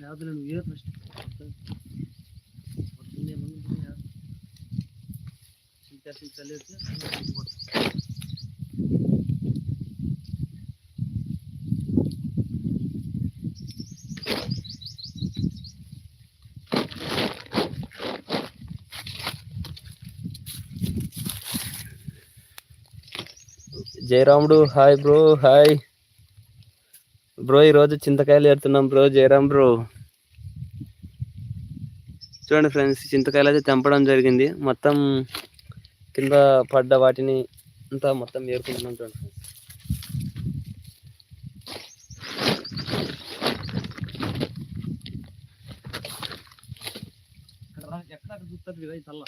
కాదులే నువ్వు ఏ ఫస్ట్ వస్తుంది ఏమన్నా చింత చింత లేదు Jayaramudu hi bro hi bro ఈరోజు చింతకాయలు ఏరుతున్నాం బ్రో జయరాం బ్రో. చూడండి ఫ్రెండ్స్ చింతకాయలు అయితే తెంపడం జరిగింది. మొత్తం కింద పడ్డ వాటిని అంతా మొత్తం ఏరుకుంటున్నాం చూడండి ఎక్కడ చూస్తుంది కదా ఈ తల్ల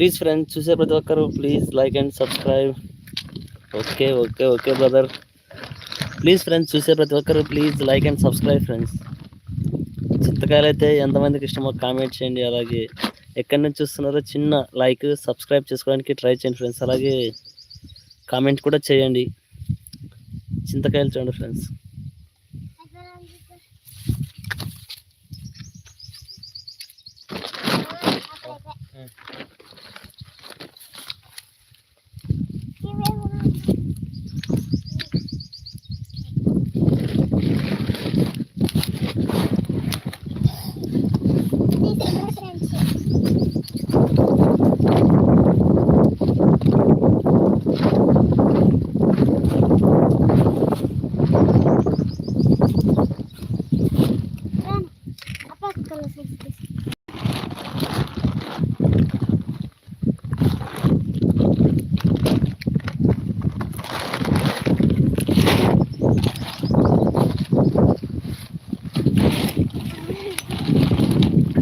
ప్లీజ్ ఫ్రెండ్స్ చూసే ప్రతి ఒక్కరు please like and subscribe okay okay okay brother please friends చూసే ప్రతి ఒక్కరు please like and subscribe friends చింతకాయలు అయితే ఎంతమందికి ఇష్టమో కామెంట్ చేయండి. అలాగే ఎక్కడి నుంచి చూస్తున్నారో చిన్న లైక్ సబ్స్క్రైబ్ చేసుకోవడానికి ట్రై చేయండి ఫ్రెండ్స్ అలాగే కామెంట్ కూడా చేయండి. చింతకాయలు చూడండి ఫ్రెండ్స్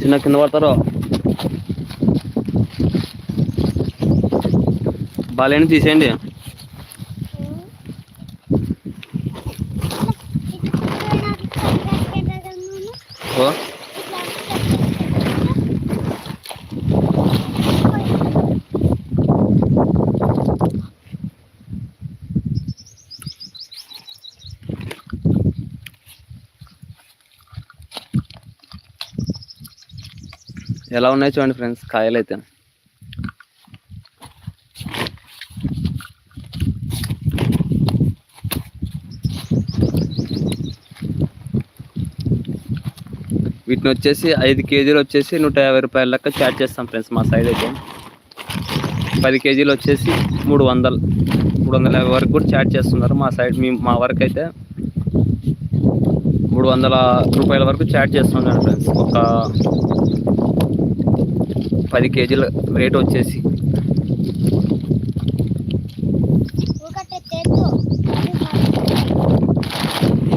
చిన్న కింద పడతారో. బాలేని తీసేయండి. ఎలా ఉన్నాయి చూడండి ఫ్రెండ్స్ కాయలు అయితే. వీటిని వచ్చేసి ఐదు కేజీలు వచ్చేసి నూట యాభై రూపాయల లెక్క చార్జ్ చేస్తాం ఫ్రెండ్స్ మా సైడ్ అయితే. పది కేజీలు వచ్చేసి మూడు వందలు మూడు వందల యాభై వరకు కూడా చార్జ్ చేస్తున్నారు మా సైడ్ మీ మా వరకు అయితే. మూడు వందల రూపాయల వరకు చార్జ్ చేస్తున్నారు ఫ్రెండ్స్ ఒక పది కేజీల రేట్ వచ్చేసి.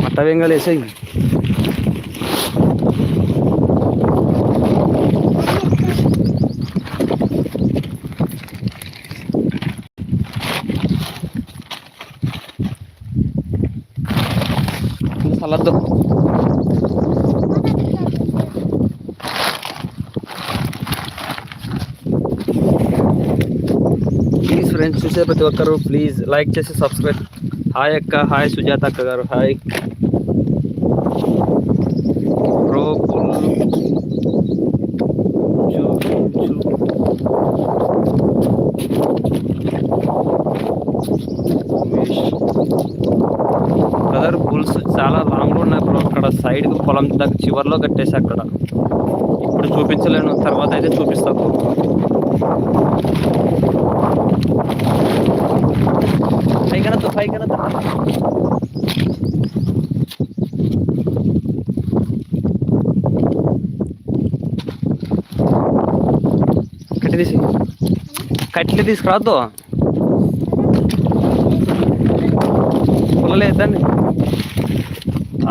మట్ట వెంగళ వేసేయి. ప్లీజ్ ఫ్రెండ్స్ ఫ్రెండ్స్ చూసే ప్రతి ఒక్కరు ప్లీజ్ లైక్ చేసి సబ్స్క్రైబ్ హాయ్ అక్క హాయ్ సుజాత అక్క గారు హాయ్ బ్రో బ్రదర్ పుల్స్ చాలా లాంగ్ ఉన్నాయి బ్రో అక్కడ సైడ్ పొలం దగ్గర చివర్లో కట్టేసి అక్కడ. ఇప్పుడు చూపించలేను తర్వాత అయితే చూపిస్తాను బ్రో పైకనతో పైకనతో కట్టి తీసి. కట్టెలు తీసుకురావద్దు. పొలలేదండి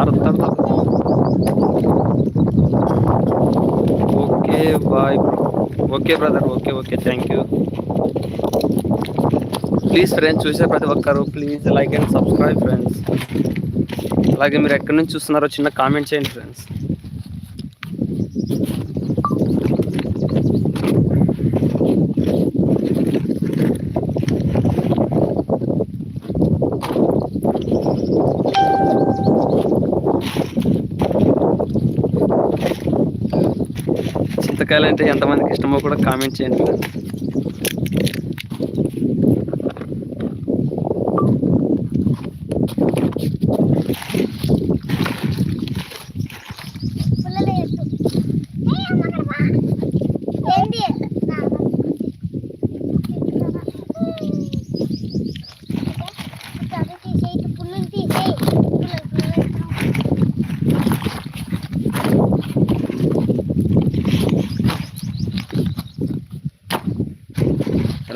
అర్థం okay bye. Okay brother okay okay thank you please friends చూసే ప్రతి ఒక్కరు please like and subscribe friends అలాగే మీరు ఎక్కడి నుంచి చూస్తున్నారో చిన్న కామెంట్ చేయండి ఫ్రెండ్స్ చింతకాయలు అంటే ఎంతమందికి ఇష్టమో కూడా కామెంట్ చేయండి.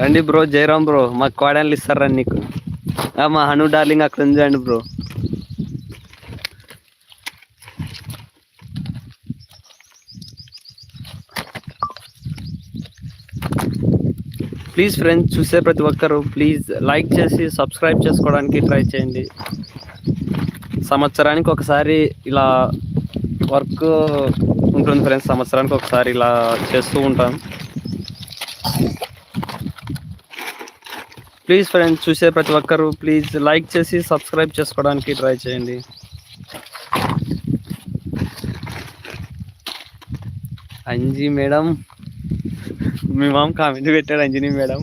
రండి బ్రో జయరామ్ బ్రో మా ఇస్తారు ఇస్తారా నీకు? మా హను డార్లింగ్ అక్కడ ఉందండి బ్రో. ప్లీజ్ ఫ్రెండ్స్ చూసే ప్రతి ఒక్కరు ప్లీజ్ లైక్ చేసి సబ్స్క్రైబ్ చేసుకోవడానికి ట్రై చేయండి. సంవత్సరానికి ఒకసారి ఇలా వర్క్ ఉంటుంది ఫ్రెండ్స్ సంవత్సరానికి ఒకసారి ఇలా చేస్తూ ఉంటాం. ప్లీజ్ ఫ్రెండ్స్ చూసే ప్రతి ఒక్కరు ప్లీజ్ లైక్ చేసి సబ్స్క్రైబ్ చేసుకోవడానికి ట్రై చేయండి. అంజీ మేడం మీ మామ కామెంట్ పెట్టాడు అంజనీ మేడం.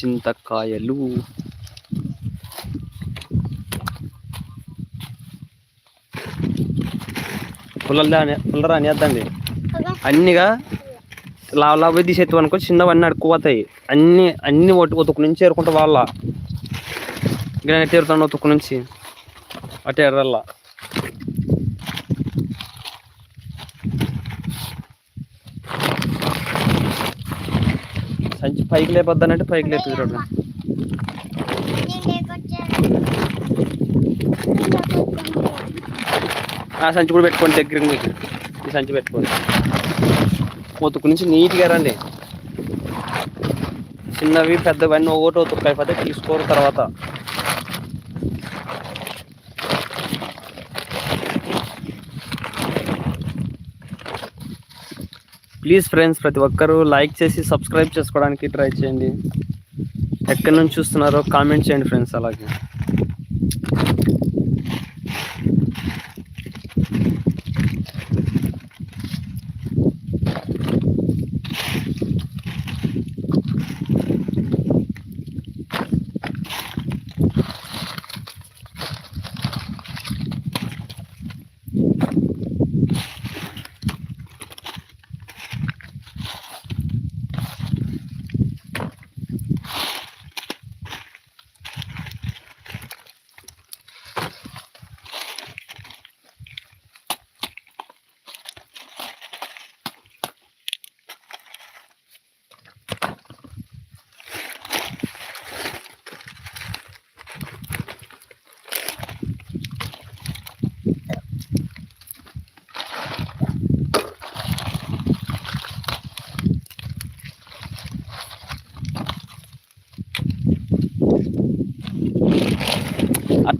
చింతకాయలు పుల్లలు పుల్లరా అనేద్దండి అన్నిగా లావ లాభ తీసేత్తు అనుకో చిన్నవన్నీ అడుక్కుపోతాయి. అన్ని అన్ని ఒట్టు ఒతుకు నుంచి ఏరుకుంటా వాళ్ళ. ఇంకా తీరుతాను ఒతుకు నుంచి. అటే ఎర్రల్లా సంచి పైకి లేపొద్దానంటే పైకి లేపు చూడండి ఆ సంచి కూడా పెట్టుకోండి దగ్గరికి మీకు. ఈ సంచి పెట్టుకోండి. ఒతుకు నుంచి నీట్గా రండి. చిన్నవి పెద్దవన్నీ ఒకటి ఒతుకు అయిపోతే తీసుకోరు తర్వాత. ప్లీజ్ ఫ్రెండ్స్ ప్రతి ఒక్కరూ లైక్ చేసి సబ్స్క్రైబ్ చేసుకోవడానికి ట్రై చేయండి. ఎక్కడి నుంచి చూస్తున్నారో కామెంట్ చేయండి ఫ్రెండ్స్ అలాగే.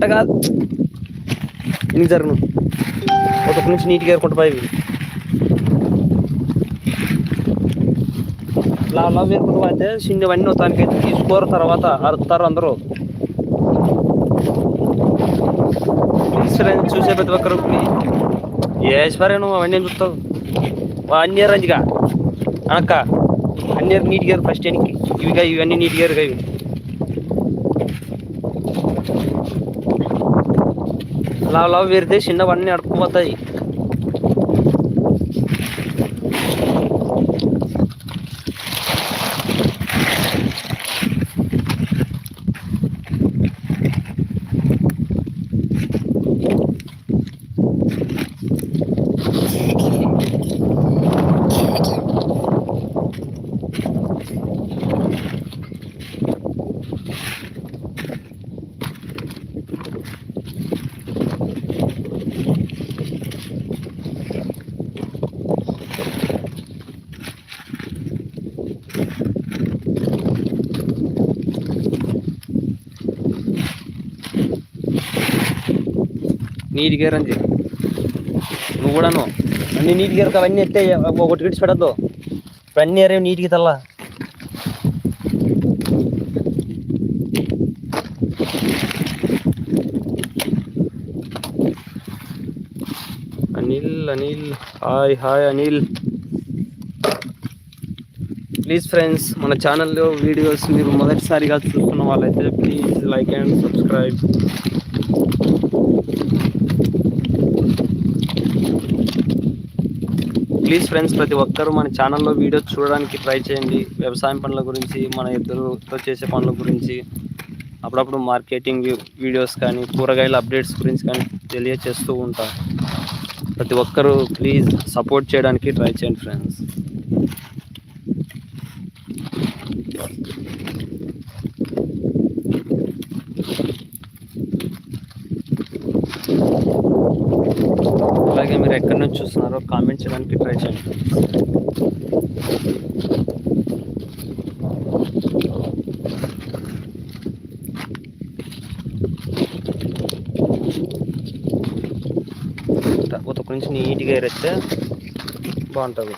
కరెక్ట్గా ఎన్ని జరుగును. ఒక నుంచి నీట్గా ఏరుకుంటా పోయి అలా లవ్ ఏరుకుంటూ పోతే చిన్నవన్నీ తనకైతే తీసుకోరు తర్వాత అరుతారు అందరూ. చూసే ప్రతి ఒక్కరు ఏశ్వరే నువ్వు? అవన్నీ ఏం చూస్తావు? అన్ని రంజిగా. అనక్క అన్ని నీట్గా ఫస్ట్ ఎనికి ఇవిగా ఇవన్నీ నీట్గా ఇవి. అలా అలా వేరితే చిన్నవన్నీ అడుక్కుపోతాయి. నీట్గా రంజి నువ్వు కూడాను అన్ని నీట్గా ఎరక అవన్నీ ఎత్తే ఒకటి విడిచి పెట్టద్దు ఇప్పుడు అన్ని ఎరేవి నీట్గా తల్లా. Anil Anil. Hi hi Anil. Please friends మన ఛానల్లో వీడియోస్ మీరు మొదటిసారిగా చూస్తున్న వాళ్ళైతే please like and subscribe. Please friends ప్రతి ఒక్కరూ మన ఛానల్లో వీడియోస్ చూడడానికి ట్రై చేయండి. వ్యవసాయం పనుల గురించి మన ఇద్దరుతో చేసే పనుల గురించి అప్పుడప్పుడు మార్కెటింగ్ వీడియోస్ కానీ కూరగాయల అప్డేట్స్ గురించి కానీ తెలియచేస్తూ ఉంటా. ప్రతి ఒక్కరూ ప్లీజ్ సపోర్ట్ చేయడానికి ట్రై చేయండి ఫ్రెండ్స్ అలాగే మీరు ఎక్కడి నుంచి చూస్తున్నారో ట్రై చేయండి. ఒక నుంచి నీట్గా ఎరేస్తే బాగుంటుంది.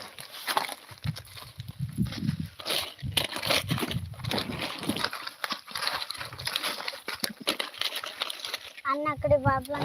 అన్న అక్కడ బాబులా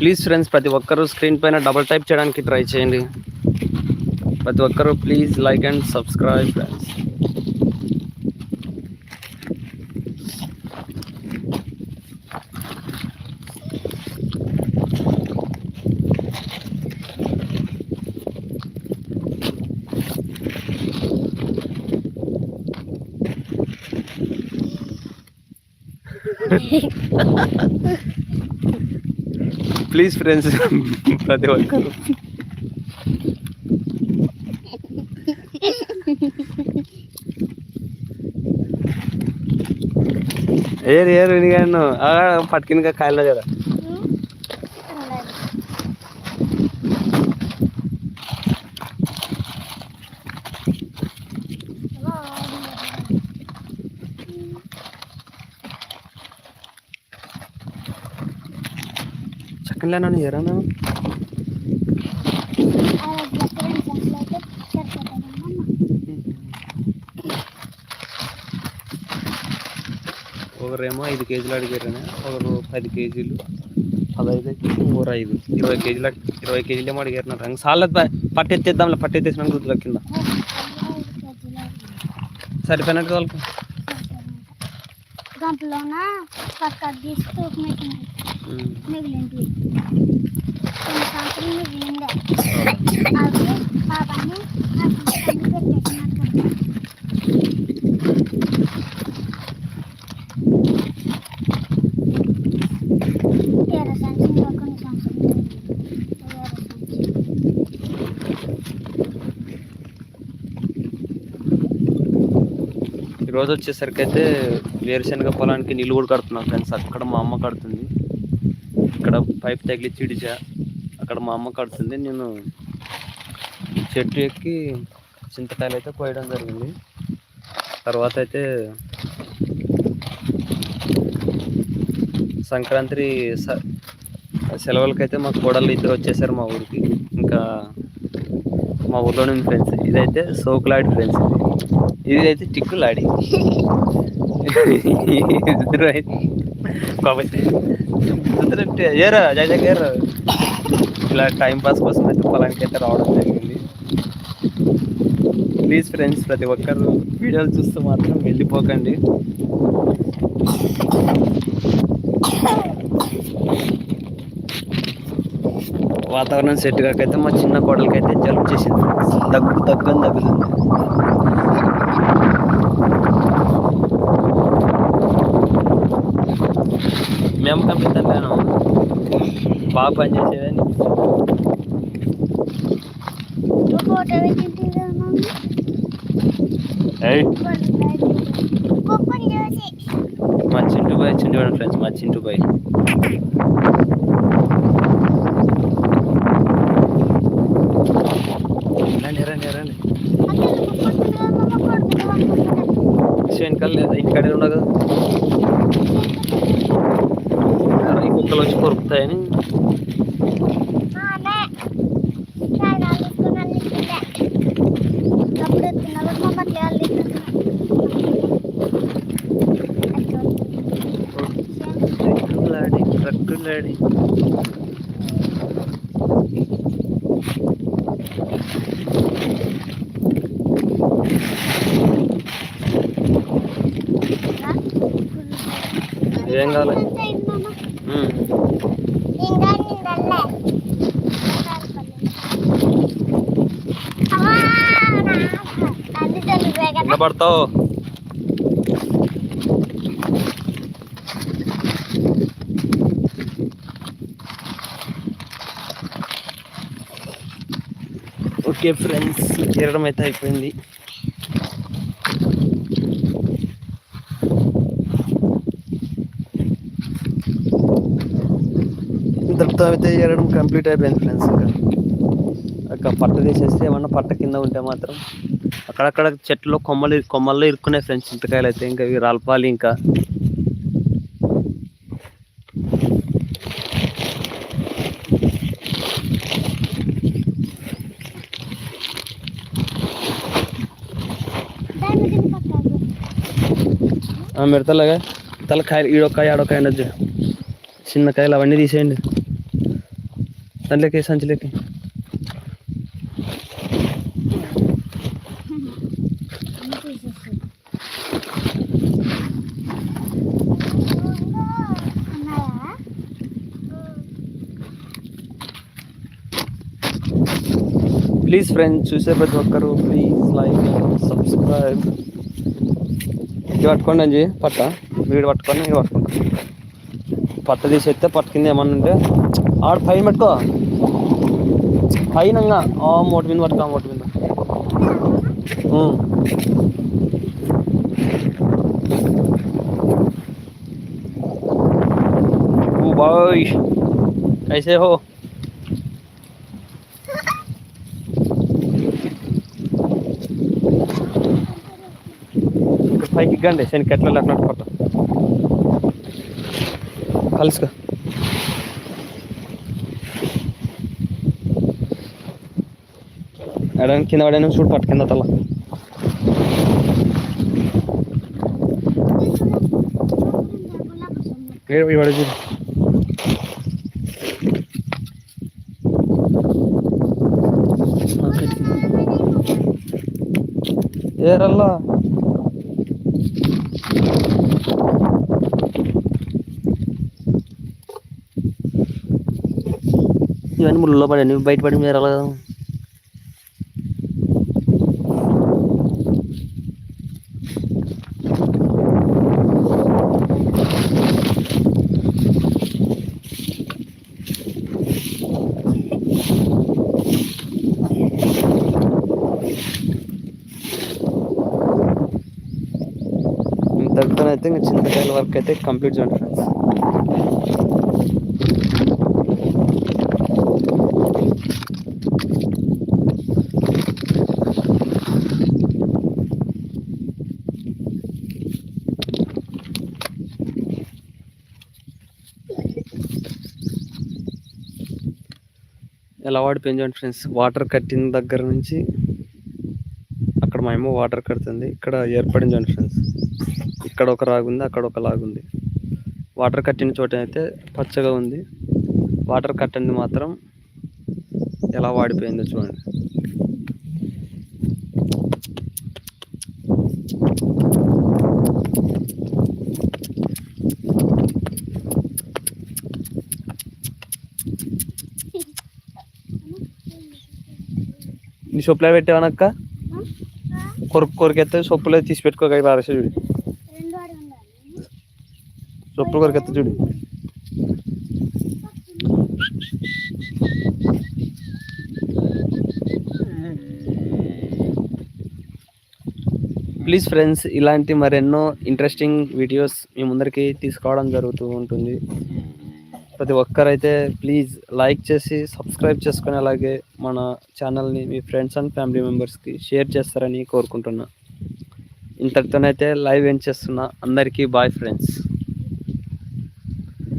ప్లీజ్ ఫ్రెండ్స్ ప్రతి ఒక్కరూ స్క్రీన్ పైన డబల్ టైప్ చేయడానికి ట్రై చేయండి. ప్రతి ఒక్కరూ please like and subscribe friends please friends ప్రతి ఒక్కరు. ఏరు ఏరు వినిగాను. పట్టుకుని కాయలో కదా. చక్కనిలే నన్ను ఎరాను ఒకరేమో ఐదు కేజీలు అడిగారని ఒకరు పది కేజీలు పదహైదు అయితే ఇంకోరు ఐదు. ఇరవై కేజీలు ఇరవై కేజీలు ఏమో అడిగారు నాకు సాలదు పట్టెత్తేద్దాంలే పట్టెత్తేసిన గుర్తుల కింద. సరిపోయినట్టు వాళ్ళకి. దాంట్లోన? పక్క తీస్తూ మిగిలింది ఈరోజు వచ్చేసరికి అయితే వేరుశనగ పొలానికి నీళ్ళు కూడా కడుతున్నాం ఫ్రెండ్స్. అక్కడ మా అమ్మ కడుతుంది. ఇక్కడ పైప్ తగిలి చిడిచా అక్కడ మా అమ్మ కడుతుంది. నేను చెట్టు ఎక్కి చింతకాయలు అయితే కోయడం జరిగింది. తర్వాత అయితే సంక్రాంతి స- సెలవులకైతే మా కోడళ్ళు ఇద్దరు వచ్చేసారు మా ఊరికి. ఇంకా మా ఊర్లోనే ఫ్రెండ్స్. ఇదైతే సోకులాడి ఫ్రెండ్స్. ఇది అయితే టిక్కులాడి. ఇద్దరు అయితే కాబట్టి ఏరా జయ జగర్ ఇలా టైం పాస్ కోసం అయితే పొలానికి అయితే రావడం జరిగింది. ప్లీజ్ ఫ్రెండ్స్ ప్రతి ఒక్కరు వీడియోలు చూస్తూ మాత్రం వెళ్ళిపోకండి. వాతావరణం సెట్ కాకైతే మా చిన్న కోడలకైతే జలుబు చేసింది దగ్గు దగ్గు తగ్గుతుంది మేము కంపెనీ తగ్గాను బాగా పనిచేసేదని మా Chintu boy Chintu boy friends మా చింటూ బాయ్ రండి రండి రండి వెనకాల లేదా ఇంటికాడే ఉండదు కదా ఈ కుక్కలు వచ్చి కొరుకుతాయని ఏం కావాలి. కింద పడతావు ఓకే ఫ్రెండ్స్ చేరడం అయితే అయిపోయింది. మొత్తం అయితే చేరడం కంప్లీట్ అయిపోయింది ఫ్రెండ్స్ ఇంకా. అక్కడ పట్ట తీసేస్తే ఏమన్నా పట్ట కింద ఉంటే మాత్రం అక్కడక్కడ చెట్లు కొమ్మలు కొమ్మల్లో ఇరుక్కునే ఫ్రెండ్స్ చింతకాయలు అయితే ఇంకా ఇవి రాల్పాలి ఇంకా. ఆ, మిడతలాగా తలకాయలు ఈడొక్కాయ ఆడొక్కాయ చిన్న కాయలు అవన్నీ తీసేయండి. దాంట్లోకి సంచిలోకి ప్లీజ్ ఫ్రెండ్స్ చూసే ప్రతి ఒక్కరు ప్లీజ్ లైక్ సబ్స్క్రైబ్ ఇది పట్టుకోండి అంజీ పట్ట. వీడు పట్టుకొని ఇది పట్టుకుంటా. పట్ట తీసేస్తే పట్ట కింద ఏమన్నా ఉంటే ఆడ పైన పెట్టుకో పైన ఆ మూట మీద పట్టుకో ఆ మూట మీద ఉమ్. ओ भाई कैसे हो ఇక్కడ పైకి గండి శని కెట్ల లేకుండా పట్ట కలుసుకో ఎడం కింద పడాను చూడు పట్టు కింద తల. ఇవాడు చూడు. ఏరల్లా ఇవన్నీ ముళ్ళలో పడండి బయటపడి మీరు ఎలా వర్క్ అయితే కంప్లీట్ చేయండి ఫ్రెండ్స్ ఎలా వాడిపోయింది చూడండి ఫ్రెండ్స్ వాటర్ కట్టిన దగ్గర నుంచి అక్కడ మా ఏమో వాటర్ కడుతుంది. ఇక్కడ ఏర్పడింది ఫ్రెండ్స్ ఇక్కడ ఒక రాగుంది అక్కడ ఒక లాగుంది. వాటర్ కట్టిన చోట అయితే పచ్చగా ఉంది. వాటర్ కట్టండి మాత్రం ఎలా వాడిపోయిందో చూడండి. నీ సొప్పులో పెట్టావనక్క? కొరకు కొరికెత్తే సొప్పులో తీసి పెట్టుకోక పారేసే చూడు. చొప్పులు కొరకు ఎత్త చూడు. ప్లీజ్ ఫ్రెండ్స్ ఇలాంటి మరెన్నో ఇంట్రెస్టింగ్ వీడియోస్ మీ ముందరికి తీసుకోవడం జరుగుతూ ఉంటుంది. ప్రతి ఒక్కరైతే ప్లీజ్ లైక్ చేసి సబ్స్క్రైబ్ చేసుకుని అలాగే మన ఛానల్ని మీ ఫ్రెండ్స్ అండ్ ఫ్యామిలీ మెంబర్స్కి షేర్ చేస్తారని కోరుకుంటున్నా. ఇంతటితోనైతే లైవ్ ఏం చేస్తున్నా. అందరికీ బాయ్ ఫ్రెండ్స్.